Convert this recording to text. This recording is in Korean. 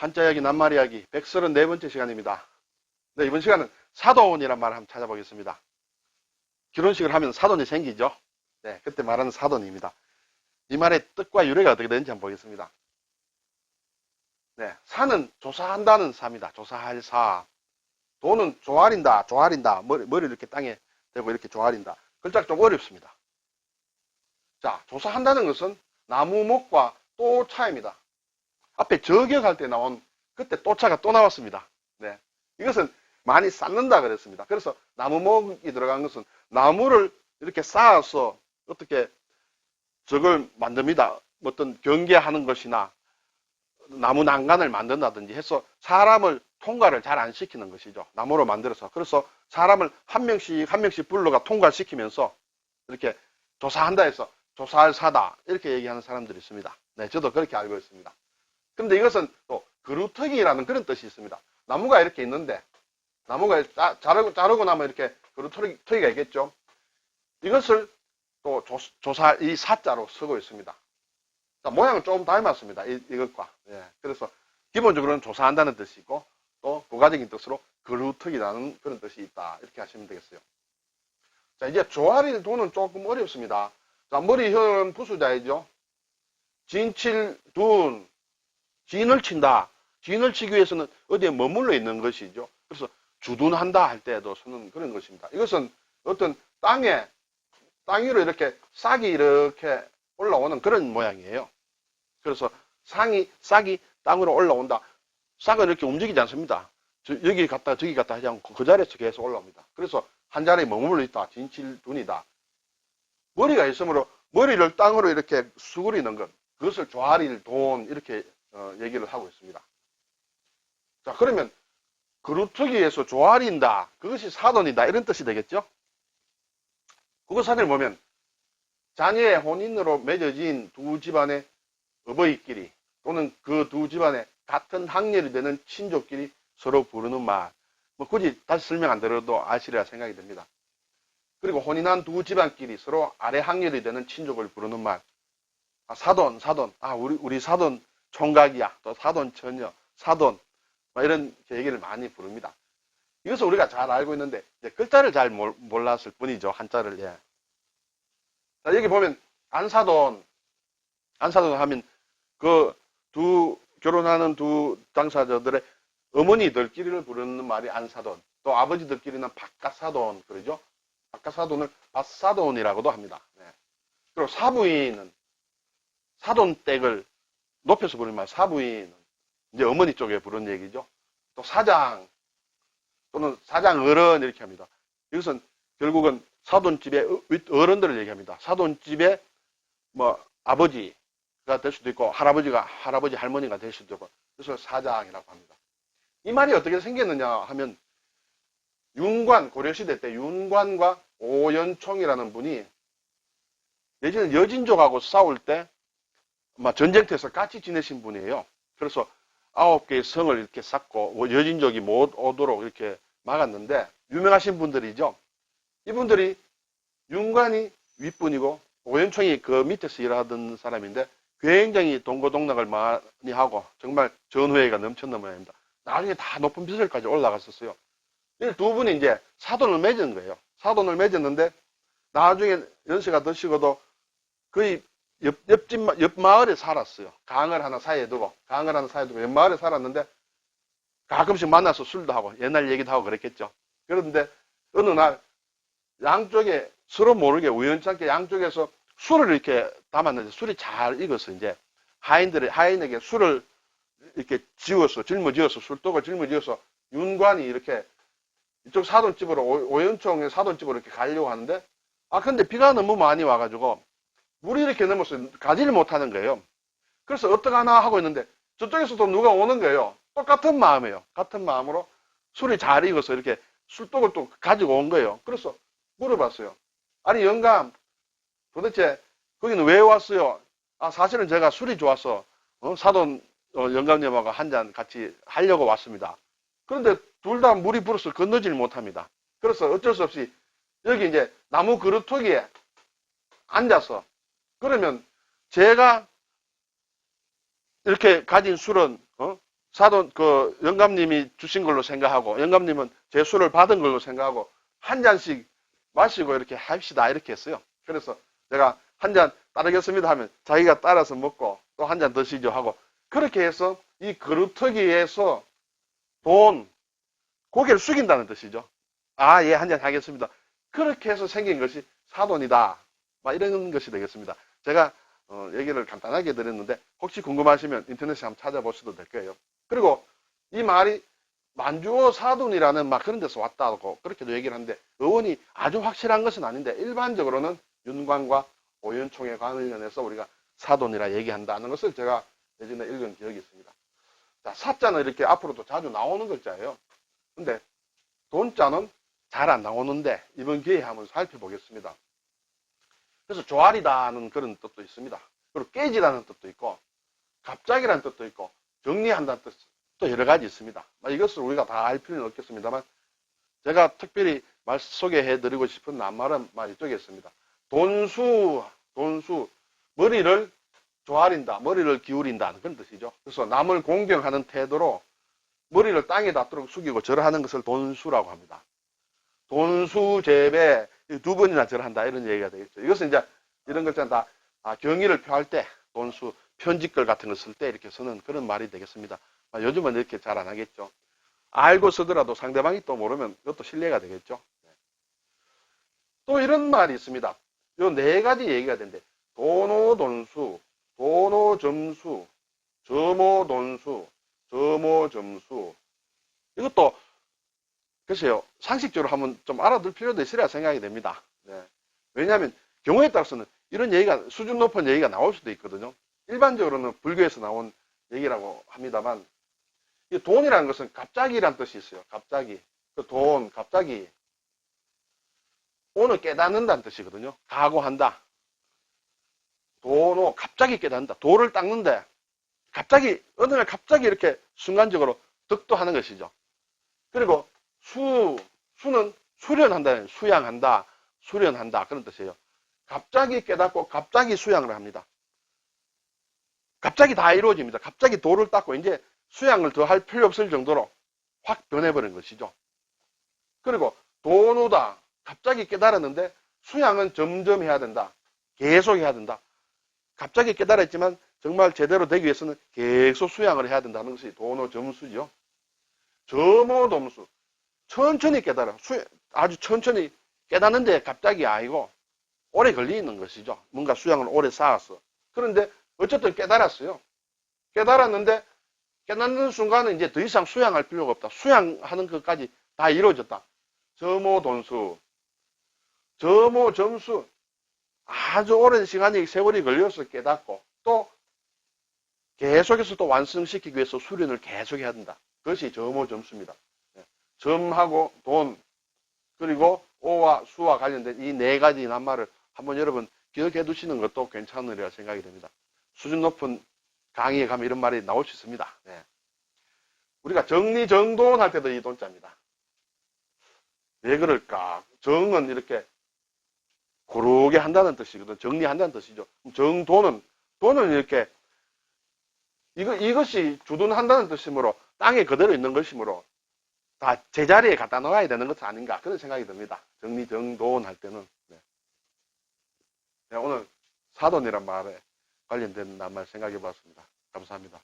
한자 이야기, 낱말 이야기 134번째 시간입니다. 네, 이번 시간은 사돈이란 말을 한번 찾아보겠습니다. 결혼식을 하면 사돈이 생기죠? 네, 그때 말하는 사돈입니다. 이 말의 뜻과 유래가 어떻게 되는지 한번 보겠습니다. 네, 사는 조사한다는 사입니다. 조사할 사. 돈은 조아린다, 조아린다. 머리, 머리 이렇게 땅에 대고 이렇게 조아린다. 글자가 좀 어렵습니다. 자, 조사한다는 것은 나무 목과 또 차입니다. 앞에 저격할 때 나온 그때 또 차가 또 나왔습니다. 네. 이것은 많이 쌓는다 그랬습니다. 그래서 나무 목이 들어간 것은 나무를 이렇게 쌓아서 어떻게 저걸 만듭니다. 어떤 경계하는 것이나 나무 난간을 만든다든지 해서 사람을 통과를 잘 안 시키는 것이죠. 나무로 만들어서. 그래서 사람을 한 명씩 한 명씩 불러가 통과시키면서 이렇게 조사한다 해서 조사할 사다 이렇게 얘기하는 사람들이 있습니다. 네, 저도 그렇게 알고 있습니다. 근데 이것은 또 그루터기라는 그런 뜻이 있습니다. 나무가 이렇게 있는데 나무가 자, 자르고, 자르고 나면 이렇게 그루터기가 있겠죠. 이것을 또 조, 사이 사자로 쓰고 있습니다. 자, 모양은 조금 닮았습니다. 이, 이것과. 예, 그래서 기본적으로는 조사한다는 뜻이 있고 또 부가적인 뜻으로 그루터기라는 그런 뜻이 있다. 이렇게 하시면 되겠어요. 자, 이제 조아리 도는 조금 어렵습니다. 자, 머리 현 부수자이죠. 진칠 둔 진을 친다. 진을 치기 위해서는 어디에 머물러 있는 것이죠. 그래서 주둔한다 할 때도 쓰는 그런 것입니다. 이것은 어떤 땅에 땅 위로 이렇게 싹이 이렇게 올라오는 그런 모양이에요. 그래서 상이 싹이 땅으로 올라온다. 싹은 이렇게 움직이지 않습니다. 저, 여기 갔다 저기 갔다 하지 않고 그 자리에서 계속 올라옵니다. 그래서 한 자리에 머물러 있다. 진칠둔이다. 머리가 있으므로 머리를 땅으로 이렇게 수그리는 것. 그것을 조아릴 돈 이렇게 어, 얘기를 하고 있습니다. 자 그러면 그루터기에서 조아린다. 그것이 사돈이다. 이런 뜻이 되겠죠? 국어사전을 보면 자녀의 혼인으로 맺어진 두 집안의 어버이끼리 또는 그 두 집안의 같은 학렬이 되는 친족끼리 서로 부르는 말. 뭐 굳이 다시 설명 안 들어도 아시리라 생각이 됩니다. 그리고 혼인한 두 집안끼리 서로 아래 학렬이 되는 친족을 부르는 말. 아, 사돈, 사돈. 아, 우리, 우리 사돈 총각이야. 또 사돈 처녀, 사돈. 뭐 이런 얘기를 많이 부릅니다. 이것을 우리가 잘 알고 있는데, 글자를 잘 몰랐을 뿐이죠. 한자를, 예. 자, 여기 보면, 안사돈. 안사돈 하면, 그, 두, 결혼하는 두 당사자들의 어머니들끼리를 부르는 말이 안사돈. 또 아버지들끼리는 바깥사돈. 그러죠? 바깥사돈을 밭사돈이라고도 합니다. 네. 그리고 사부인은 사돈댁을 높여서 부르는 말, 사부인. 이제 어머니 쪽에 부르는 얘기죠. 또 사장, 또는 사장 어른 이렇게 합니다. 이것은 결국은 사돈집의 어른들을 얘기합니다. 사돈집의 뭐 아버지가 될 수도 있고 할아버지가 할아버지 할머니가 될 수도 있고 그래서 사장이라고 합니다. 이 말이 어떻게 생겼느냐 하면 윤관 고려시대 때 윤관과 오연총이라는 분이 예전에 여진족하고 싸울 때 전쟁터에서 같이 지내신 분이에요. 그래서 아홉 개의 성을 이렇게 쌓고 여진족이 못 오도록 이렇게 막았는데 유명하신 분들이죠. 이분들이 윤관이 윗분이고 오연총이 그 밑에서 일하던 사람인데 굉장히 동고동락을 많이 하고 정말 전후회가 넘쳤는 모양입니다. 나중에 다 높은 비설까지 올라갔었어요. 두 분이 이제 사돈을 맺은 거예요. 사돈을 맺었는데 나중에 연세가 드시고도 거의 옆, 옆집, 옆 마을에 살았어요. 강을 하나 사이에 두고, 강을 하나 사이에 두고, 옆 마을에 살았는데, 가끔씩 만나서 술도 하고, 옛날 얘기도 하고 그랬겠죠. 그런데, 어느 날, 양쪽에, 서로 모르게 우연찮게 양쪽에서 술을 이렇게 담았는데, 술이 잘 익어서, 이제, 하인들의, 하인에게 술을 이렇게 지어서, 짊어지어서, 술독을 짊어지어서, 윤관이 이렇게, 이쪽 사돈집으로, 오연총의 사돈집으로 이렇게 가려고 하는데, 아, 근데 비가 너무 많이 와가지고, 물이 이렇게 넘어서 가지를 못하는 거예요. 그래서 어떡하나 하고 있는데 저쪽에서도 누가 오는 거예요. 똑같은 마음이에요. 같은 마음으로 술이 잘 익어서 이렇게 술독을 또 가지고 온 거예요. 그래서 물어봤어요. 아니 영감 도대체 거기는 왜 왔어요? 아 사실은 제가 술이 좋아서 어? 사돈 어, 영감님하고 한 잔 같이 하려고 왔습니다. 그런데 둘 다 물이 불어서 건너질 못합니다. 그래서 어쩔 수 없이 여기 이제 나무 그릇토기에 앉아서 그러면 제가 이렇게 가진 술은 어? 사돈, 그, 영감님이 주신 걸로 생각하고, 영감님은 제 술을 받은 걸로 생각하고, 한 잔씩 마시고 이렇게 합시다. 이렇게 했어요. 그래서 제가 한 잔 따르겠습니다 하면 자기가 따라서 먹고 또 한 잔 드시죠 하고, 그렇게 해서 이 그루터기에서 돈, 고개를 숙인다는 뜻이죠. 아, 예, 한 잔 하겠습니다. 그렇게 해서 생긴 것이 사돈이다. 막 이런 것이 되겠습니다. 제가 어, 얘기를 간단하게 드렸는데 혹시 궁금하시면 인터넷에 한번 찾아보셔도 될 거예요. 그리고 이 말이 만주어 사돈이라는 막 그런 데서 왔다고 그렇게도 얘기를 하는데 어원이 아주 확실한 것은 아닌데 일반적으로는 윤관과 오윤총에 관련해서 우리가 사돈이라 얘기한다는 것을 제가 예전에 읽은 기억이 있습니다. 자, 사자는 이렇게 앞으로도 자주 나오는 글자예요. 근데 돈자는 잘 안 나오는데 이번 기회에 한번 살펴보겠습니다. 그래서 조알이다는 그런 뜻도 있습니다. 그리고 깨지라는 뜻도 있고 갑자기라는 뜻도 있고 정리한다는 뜻도 여러 가지 있습니다. 뭐 이것을 우리가 다 알 필요는 없겠습니다만 제가 특별히 말 소개해 드리고 싶은 낱말은 말 이쪽에 있습니다. 돈수, 돈수, 머리를 조아린다, 머리를 기울인다 그런 뜻이죠. 그래서 남을 공경하는 태도로 머리를 땅에 닿도록 숙이고 절하는 것을 돈수라고 합니다. 돈수 제배 두 번이나 절한다 이런 얘기가 되겠죠. 이것은 이제 이런 것들은 다 아, 경의를 표할 때 돈수 편집글 같은 걸 쓸 때 이렇게 쓰는 그런 말이 되겠습니다. 아, 요즘은 이렇게 잘 안 하겠죠. 알고 쓰더라도 상대방이 또 모르면 그것도 신뢰가 되겠죠. 네. 또 이런 말이 있습니다. 요 네 가지 얘기가 되는데 도노 돈수, 도노 점수, 점오돈수, 점오점수 이것도 글쎄요 상식적으로 한번 좀 알아둘 필요도 있으리라 생각이 됩니다. 네. 왜냐하면 경우에 따라서는 이런 얘기가 수준 높은 얘기가 나올 수도 있거든요. 일반적으로는 불교에서 나온 얘기라고 합니다만 이 돈이라는 것은 갑자기란 뜻이 있어요. 갑자기 그 돈, 갑자기 오늘 깨닫는다는 뜻이거든요. 각오한다. 도노 갑자기 깨닫는다. 도를 닦는데 갑자기 어느 날 갑자기 이렇게 순간적으로 득도하는 것이죠. 그리고 수 수련한다. 수양한다. 수련한다. 그런 뜻이에요. 갑자기 깨닫고 갑자기 수양을 합니다. 갑자기 다 이루어집니다. 갑자기 도를 닦고 이제 수양을 더 할 필요 없을 정도로 확 변해버린 것이죠. 그리고 도노다. 갑자기 깨달았는데 수양은 점점 해야 된다. 계속 해야 된다. 갑자기 깨달았지만 정말 제대로 되기 위해서는 계속 수양을 해야 된다는 것이 도노 점수죠. 점오dom수. 천천히 깨달아. 수, 아주 천천히 깨닫는데 갑자기 아니고 오래 걸리는 것이죠. 뭔가 수양을 오래 쌓았어. 그런데 어쨌든 깨달았어요. 깨달았는데 깨닫는 순간은 이제 더 이상 수양할 필요가 없다. 수양하는 것까지 다 이루어졌다. 점오돈수. 점오 점수. 아주 오랜 시간이 세월이 걸려서 깨닫고 또 계속해서 또 완성시키기 위해서 수련을 계속해야 된다. 그것이 점오 점수입니다. 네. 점하고 돈 그리고 오와 수와 관련된 이 네 가지 낱말을 한번 여러분 기억해 두시는 것도 괜찮으리라 생각이 됩니다. 수준 높은 강의에 가면 이런 말이 나올 수 있습니다. 네. 우리가 정리정돈 할 때도 이 돈자입니다. 왜 그럴까? 정은 이렇게 고르게 한다는 뜻이거든. 정리한다는 뜻이죠. 정돈은, 돈은 이렇게, 이거, 이것이 주둔한다는 뜻이므로, 땅에 그대로 있는 것이므로, 다 제자리에 갖다 놓아야 되는 것은 아닌가. 그런 생각이 듭니다. 정리, 정돈 할 때는. 네. 네, 오늘 사돈이란 말에 관련된 낱말 생각해 봤습니다. 감사합니다.